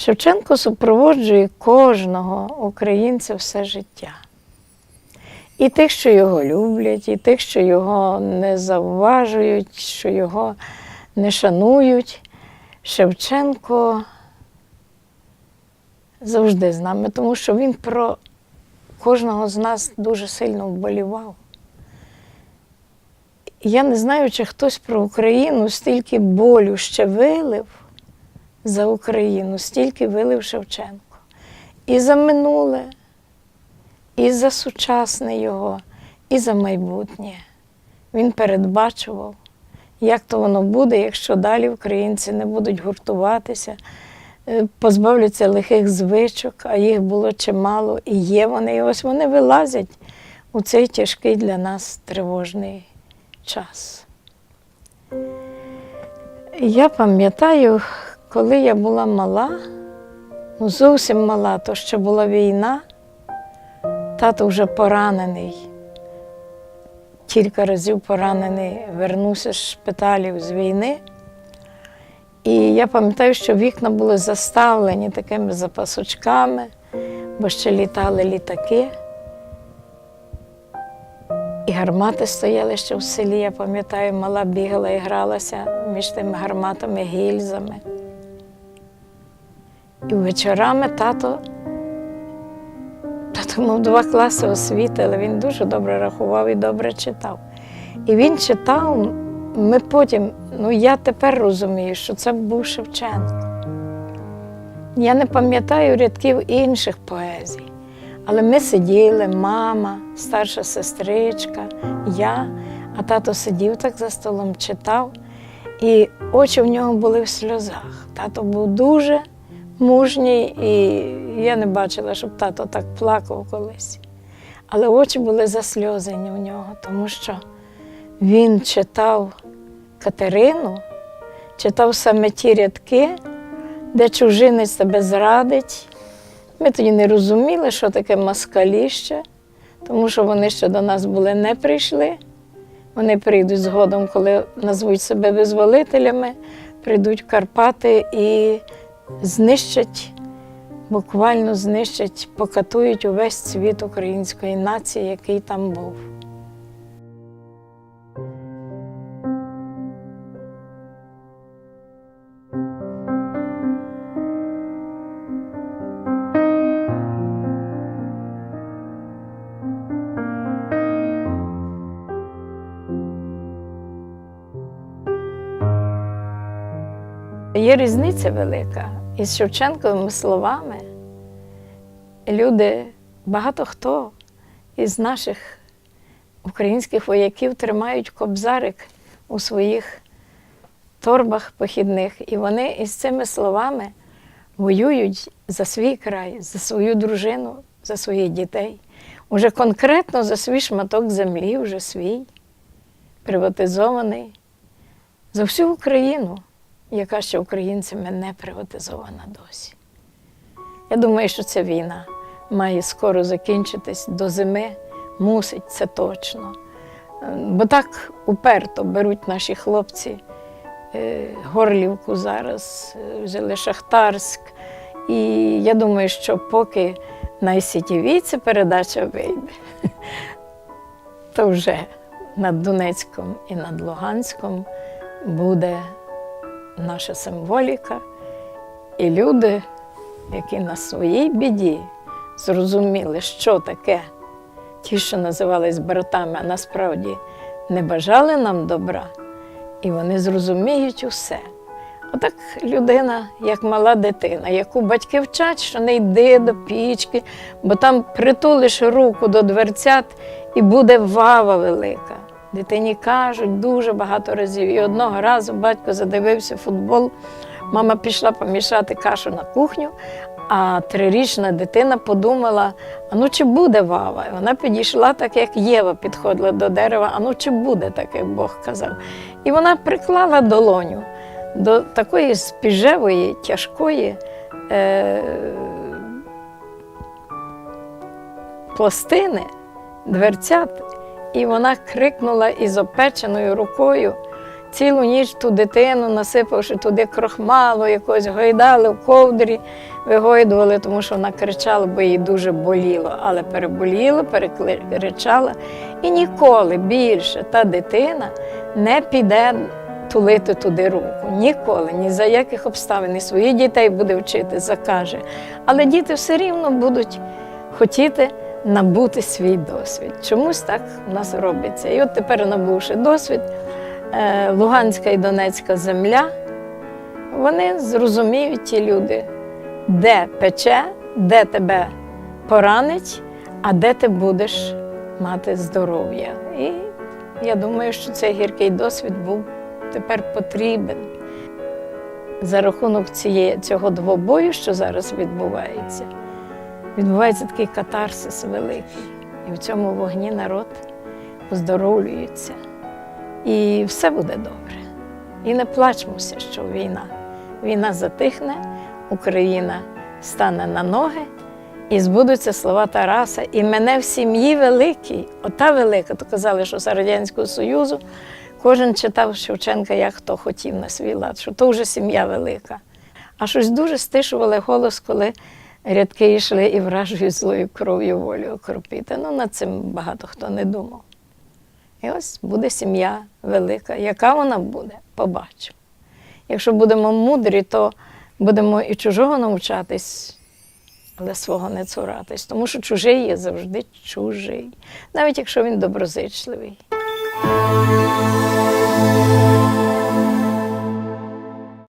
Шевченко супроводжує кожного українця все життя. І тих, що його люблять, і тих, що його не завважують, що його не шанують. Шевченко завжди з нами, тому що він про кожного з нас дуже сильно вболівав. Я не знаю, чи хтось про Україну стільки болю ще вилив за Україну, стільки вилив Шевченко. І за минуле, і за сучасне його, і за майбутнє. Він передбачував, як то воно буде, якщо далі українці не будуть гуртуватися, е, позбавляться лихих звичок, а їх було чимало, і є вони. І ось вони вилазять у цей тяжкий для нас тривожний час. Я пам'ятаю, коли я була мала, ну зовсім мала, то ще була війна, тато вже поранений, кілька разів поранений, вернувся з шпиталів з війни. І я пам'ятаю, що вікна були заставлені такими запасочками, бо ще літали літаки. І гармати стояли ще в селі. Я пам'ятаю, мала бігала і гралася між тими гарматами, гільзами. І вечорами тато, тато мав два класи освіти, але він дуже добре рахував і добре читав. І він читав, ми потім, ну я тепер розумію, що це був Шевченко. Я не пам'ятаю рядків інших поезій. Але ми сиділи, мама, старша сестричка, я, а тато сидів так за столом, читав, і очі в нього були в сльозах. Тато був дуже мужній, і я не бачила, щоб тато так плакав колись. Але очі були засльозені в нього, тому що він читав Катерину, читав саме ті рядки, де чужинець тебе зрадить. Ми тоді не розуміли, що таке москаліще, тому що вони ще до нас були не прийшли. Вони прийдуть згодом, коли назвуть себе визволителями, прийдуть в Карпати і знищать, буквально знищать, покатують увесь світ української нації, який там був. Є різниця велика із Шевченковими словами. Люди, багато хто із наших українських вояків тримають кобзарик у своїх торбах похідних, і вони із цими словами воюють за свій край, за свою дружину, за своїх дітей. Уже конкретно за свій шматок землі, вже свій, приватизований, за всю Україну яка ще українцями не приватизована досі. Я думаю, що ця війна має скоро закінчитись до зими, мусить це точно. Бо так уперто беруть наші хлопці е, Горлівку зараз, е, взяли Шахтарськ. І я думаю, що поки на ICTV ця передача вийде, то вже над Донецьком і над Луганськом буде наша символіка, і люди, які на своїй біді зрозуміли, що таке ті, що називались братами, а насправді не бажали нам добра, і вони зрозуміють усе. Отак людина, як мала дитина, яку батьки вчать, що не йди до пічки, бо там притулиш руку до дверцят і буде вава велика. Дитині кажуть дуже багато разів. І одного разу батько задивився футбол, мама пішла помішати кашу на кухню, а трирічна дитина подумала: а ну чи буде вава? І вона підійшла так, як Єва підходила до дерева, а ну чи буде так, як Бог казав. І вона приклала долоню до такої спіжевої, тяжкої е- пластини, дверцят. І вона крикнула із опеченою рукою цілу ніч ту дитину, насипавши туди крохмалу, якось гойдали в ковдрі, вигойдували, тому що вона кричала, бо їй дуже боліло, але переболіло, перекричала. І ніколи більше та дитина не піде тулити туди руку. Ніколи, ні за яких обставин, і своїх дітей буде вчити, закаже. Але діти все рівно будуть хотіти набути свій досвід. Чомусь так в нас робиться. І от тепер, набувши досвід, е, Луганська і Донецька земля, вони зрозуміють ті люди, де пече, де тебе поранить, а де ти будеш мати здоров'я. І я думаю, що цей гіркий досвід був тепер потрібен. За рахунок цієї, цього двобою, що зараз відбувається, відбувається такий катарсис великий. І в цьому вогні народ оздоровлюється. І все буде добре. І не плачмося, що війна. Війна затихне, Україна стане на ноги, і збудуться слова Тараса. І мене в сім'ї великій, ота велика, то казали, що з Радянського Союзу кожен читав Шевченка, як хто хотів на свій лад, що то вже сім'я велика. А щось дуже стишували голос, коли рядки йшли і вражою злою кров'ю волю окропіти. Ну, над цим багато хто не думав. І ось буде сім'я велика. Яка вона буде, побачимо. Якщо будемо мудрі, то будемо і чужого навчатись, але свого не цуратись. Тому що чужий є завжди чужий, навіть якщо він доброзичливий.